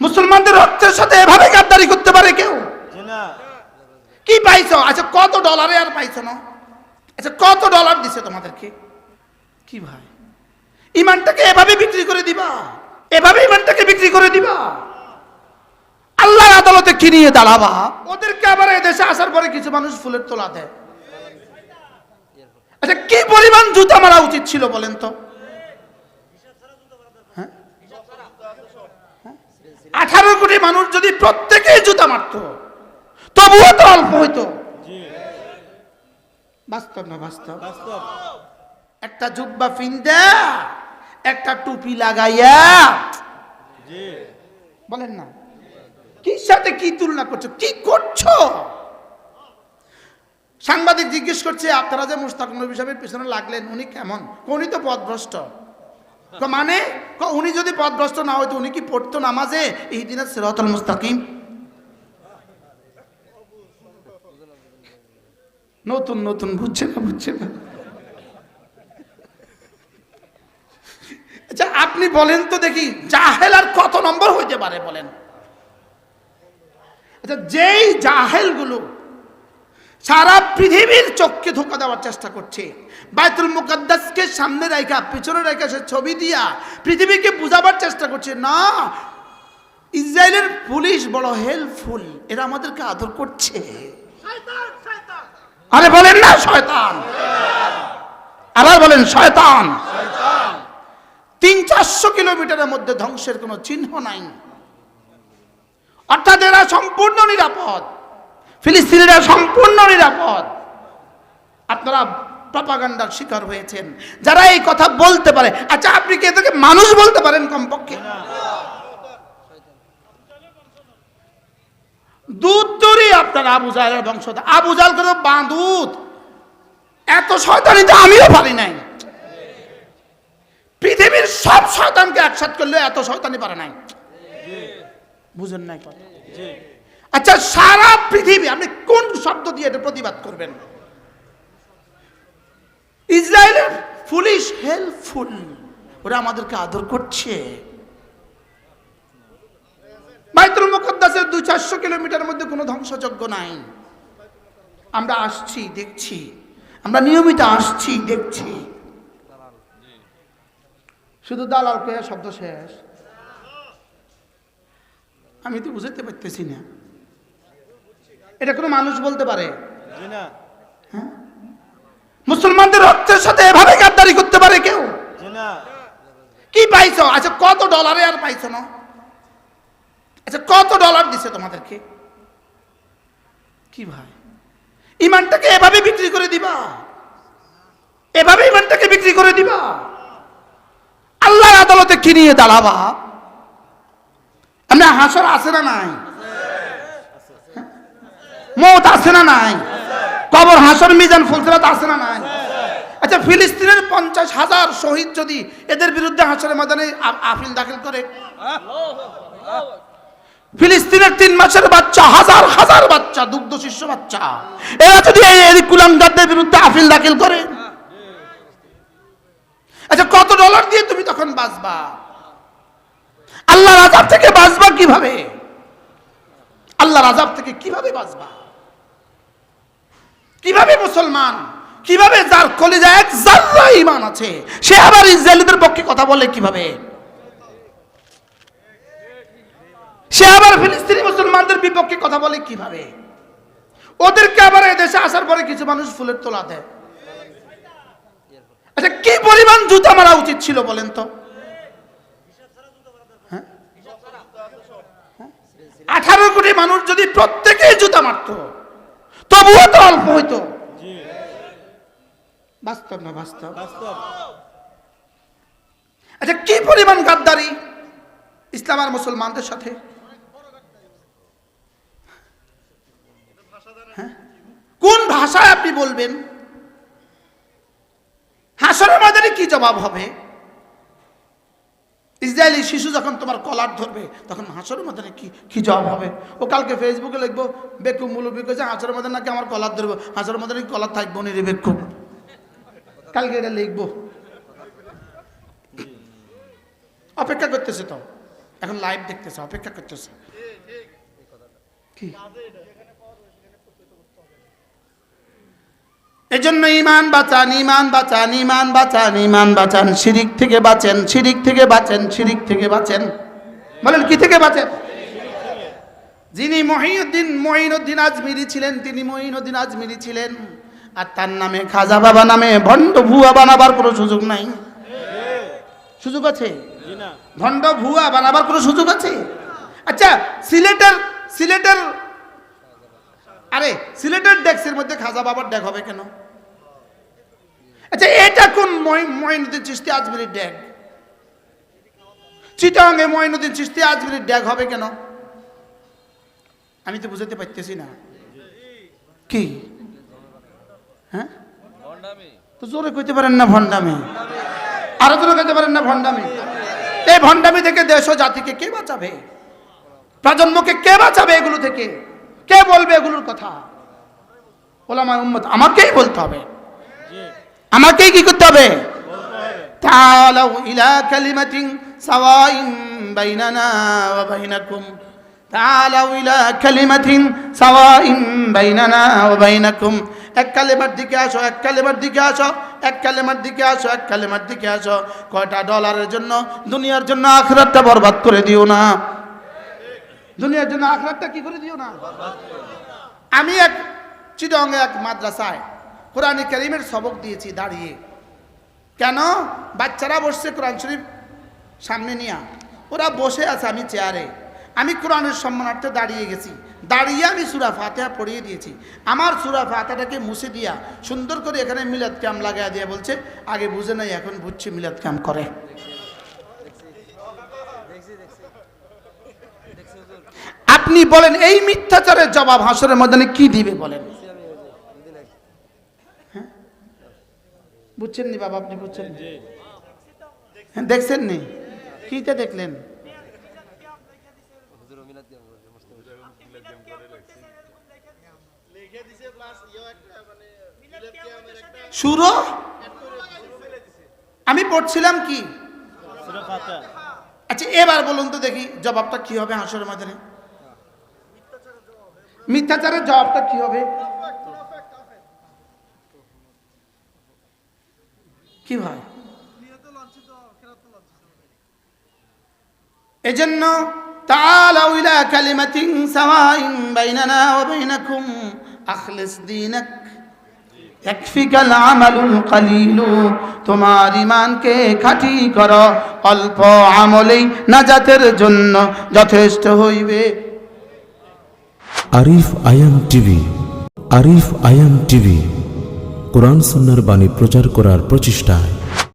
মুসলমানদের রক্তের সাথে এভাবে গাদ্দারি করতে পারে কেউ? কি পাইছো? আচ্ছা কত ডলারে আর পাইছো না? আচ্ছা কত ডলার দিছে তোমাদেরকে? কি ভাই? ইমানটাকে এভাবে বিক্রি করে দিবা? এভাবে ইমানটাকে বিক্রি করে দিবা? আল্লাহ আদালতে কি নিয়ে দাঁড়াবা? ওদেরকে আবার এদেশে আসার পরে কিছু মানুষ ফুলের তোলা দেয়। আচ্ছা কি পরিমাণ জুতা মারা উচিত ছিল বলেন তো? আঠারো কোটি মানুষ যদি প্রত্যেকেই জুতা মারতো তবুও তো অল্প হইতো। বাস্তব না বাস্তব? একটা জুব্বা ফিন্দা একটা টুপি লাগাইয়া। বলেন না। কি সাথে কি তুলনা করছ? কি করছ? সাংবাদিক জিজ্ঞেস করছে আপনারা যে মুস্তাক নবী সাহেবের পিছনে লাগলেন উনি কেমন? উনি তো পথভ্রষ্ট মানে উনি যদি পথভ্রষ্ট না হইতো, উনি কি পড়তো নামাজে? এই দিনের সিরাতুল মুস্তাকিম। নতুন নতুন, বুঝছে না বুঝছে না। আচ্ছা আপনি বলেন তো দেখি জাহেল আর কত নম্বর হইতে পারে বলেন? আচ্ছা যেই জাহেলগুলো সারা পৃথিবীর চোখকে ধোকা দেওয়ার চেষ্টা করছে। বায়তুল মুকদ্দাসকে সামনে রেখা পিছনে রেখা সে ছবি দিয়া পৃথিবীকে বুঝাবার চেষ্টা করছে না ইসরায়েলের পুলিশ বড় হেল্পফুল এরা আমাদেরকে আদর করছে। আরে বলেন না শয়তান। আবার বলেন শয়তান। তিন চারশো কিলোমিটারের মধ্যে ধ্বংসের কোনো চিহ্ন নাই। অর্থাৎ এরা সম্পূর্ণ নিরাপদ। ফিলিস্তিনিরা সম্পূর্ণ নিরাপদ। আপনারা প্রপাগান্ডার শিকার হয়েছেন। যারা এই কথা বলতে পারে আচ্ছা আপনি কি এদেরকে মানুষ বলতে পারেন কমপক্ষে? দুধ তরি আপনার আবু জাহের বংশধর। আবু জাল করে বাঁধুত এত শয়তানি তো আমিও পারি নাই। পৃথিবীর সব শয়তানকে একসাথ করলে এত শয়তানি পারে নাই। বুঝেন নাই কথা? আচ্ছা সারা পৃথিবী, আপনি কোন শব্দ দিয়ে এটা প্রতিবাদ করবেন? ইসরায়েলের পুলিশ হেল্পফুল ওরা আমাদেরকে আদর করছে। বাইতুল মুকদ্দাসের দুই চারশো কিলোমিটার মধ্যে কোনো ধ্বংসযজ্ঞ নাই। আমরা আসছি, দেখছি। আমরা নিয়মিত আসছি, দেখছি। শুধু দালাল কে শব্দ শেষ। আমি তো বুঝতে পারতেছি না। এটা কোনো মানুষ বলতে পারে? না। মুসলমানদের রক্তের সাথে এভাবে গাদ্দারি করতে পারে কেউ? না। কি পাইছো? আচ্ছা কত ডলারে আর পাইছ না? আচ্ছা কত ডলার দিছে তোমাদেরকে? কি ভাই? ইমানটাকে এভাবে বিক্রি করে দিবা? এভাবে ইমানটাকে বিক্রি করে দিবা? আল্লাহর আদালতে কি নিয়ে দাঁড়াবা? আমরা হাসর আছে না নাই? হ্যাঁ? আছে না নাই? কবর হাসর মিজান ফুলসরাত আছে না নাই? আচ্ছা ফিলিস্তিনের পঞ্চাশ হাজার শহীদ যদি এদের বিরুদ্ধে হাসরের ময়দানে আ- আপিল দাখিল করে? ফিলিস্তিনের তিন মাসের বাচ্চা, হাজার হাজার বাচ্চা, দুগ্ধ শিশু বাচ্চা। এরা যদি এই কুলাঙ্গারদের বিরুদ্ধে আফিল দাখিল করে? আচ্ছা কত ডলার দিয়ে তুমি তখন বাঁচবা? আল্লাহর আজাব থেকে বাঁচবা কীভাবে? আল্লাহর আজাব থেকে কীভাবে বাঁচবা? কীভাবে মুসলমান কীভাবে যার কলিজা এক জাররা ইমান আছে, সে আবার ইসরায়েলিদের পক্ষে কথা বলে কীভাবে সে আবার ফিলিস্তিনি মুসলমানদের বিপক্ষে কথা বলে কীভাবে ওদেরকে আবার দেশে আসার পরে কিছু মানুষ ফুলের তোলা দেয় আচ্ছা কি পরিমাণ জুতা মারা উচিত ছিল বলেন তো? হ্যাঁ? আঠারো কোটি মানুষ যদি প্রত্যেকেই জুতা মারতো তবুও তো অল্প হইতো। বাস্তব না বাস্তব? আচ্ছা কি পরিমাণ গাদ্দারি ইসলাম আর মুসলমানদের সাথে? হ্যাঁ? কোন ভাষায় আপনি বলবেন? হাসরের ময়দানে কি জবাব হবে? ইসরায়েলি শিশু যখন তোমার কলার ধরবে, তখন হাসরের মধ্যে কি কি জবাব হবে? ও কালকে ফেসবুকে লিখব বেকুম মুলুবি কইছে হাসরের মধ্যে নাকি আমার কলার ধরবো? হাসরের মধ্যে নাকি কলার থাকব নি রে বেকুম কালকে এটা লিখব। অপেক্ষা করতেছে তো। এখন লাইভ দেখতেছে, অপেক্ষা করতেছে। কি? এজন্য ইমান বাঁচান ইমান বাঁচান ইমান বাঁচান ইমান বাঁচান। শিরিক থেকে বাঁচেন, শিরিক থেকে বাঁচেন, শিরিক থেকে বাঁচেন। বলেন, কি থেকে বাঁচেন? যিনি মহিউদ্দিন, মহিনুদ্দিন আজমিরি ছিলেন, তিনি মহিনুদ্দিন আজমিরি ছিলেন। আর তার নামে খাজা বাবা নামে ভণ্ড ভুয়া বানাবার কোনো সুযোগ নাই। সুযোগ আছে? ভণ্ড ভুয়া বানাবার কোনো সুযোগ আছে? আচ্ছা সিলেটের সিলেটের, আরে, সিলেটের ডেক্সের মধ্যে খাজা বাবার ডেক হবে কেন? আচ্ছা এটা কোন মঈনুদ্দিন চিস্তি আজমিরির ডেক চিটাঙ্গে মঈনুদ্দিন চিস্তি আজমিরির ডেক হবে কেন? আমি তো বুঝাতে পারতেছি না। কি? হ্যাঁ? জোরে কইতে পারেন না ভণ্ডামি? আরও জোরে কইতে পারেন না ভণ্ডামি? এই ভণ্ডামি থেকে দেশ ও জাতিকে কে বাঁচাবে? প্রজন্মকে কে বাঁচাবে এগুলো থেকে? কে বলবে এগুলোর কথা? ওলামার উম্মত, আমাকেই বলতে হবে। আমাকেই কি করতে হবে বলতে হবে تعالوا إلى كلمة سواء بيننا وبينكم تعالوا إلى كلمة سواء بيننا وبينكم এক কালেমার দিকে আসো এক কালেমার দিকে আসো এক কালেমার দিকে আসো এক কালেমার দিকে আসো কয়টা ডলারের জন্য দুনিয়ার জন্য আখরাতটা বরবাদ করে দিও না দুনিয়ার জন্য আখরাতটা কি করে দিও না আমি এক চিটঙ্গে এক মাদ্রাসায় কোরআনে করিমের সবক দিয়েছি, দাঁড়িয়ে। কেন? বাচ্চারা বসছে কোরআন শরীফ সামনে নিয়ে। ওরা বসে আছে আমি চেয়ারে। আমি কোরআনের সম্মানার্থে দাঁড়িয়ে গেছি। দাঁড়িয়ে আমি সুরা ফাতেহা পড়িয়ে দিয়েছি। আমার সুরা ফাতেহাটাকে মুছে দিয়া সুন্দর করে এখানে মিলাদ ক্যাম্প লাগাই দিয়ে বলছে, আগে বুঝে নাই, এখন বুঝছি মিলাদ ক্যাম্প করে। আপনি বলেন, এই মিথ্যাচারের জবাব হাসরের ময়দানে কি দিবে বলেন হ্যাঁ? বুঝছেন নি বাবা আপনি বুঝছেন? হ্যাঁ, দেখছেন নি? কিটা দেখলেন? সুরো? আমি পড়ছিলাম কি? আচ্ছা এবার বলুন তো দেখি জবাবটা কি হবে হাসরের মাঝে মিথ্যাচারের জবাবটা কি হবে? কি ভাই এজন্য تعالوا إلى كلمة سواء بيننا وبينكم أخلص دينك يكفيك العمل القليل তোমার ইমানকে খাঁটি করো অল্প আমলেই নাজাতের জন্য যথেষ্ট হইবে আরিফ আয়াম টিভি আরিফ আয়াম টিভি কোরআন সুন্নার বাণী প্রচার করার প্রচেষ্টায়।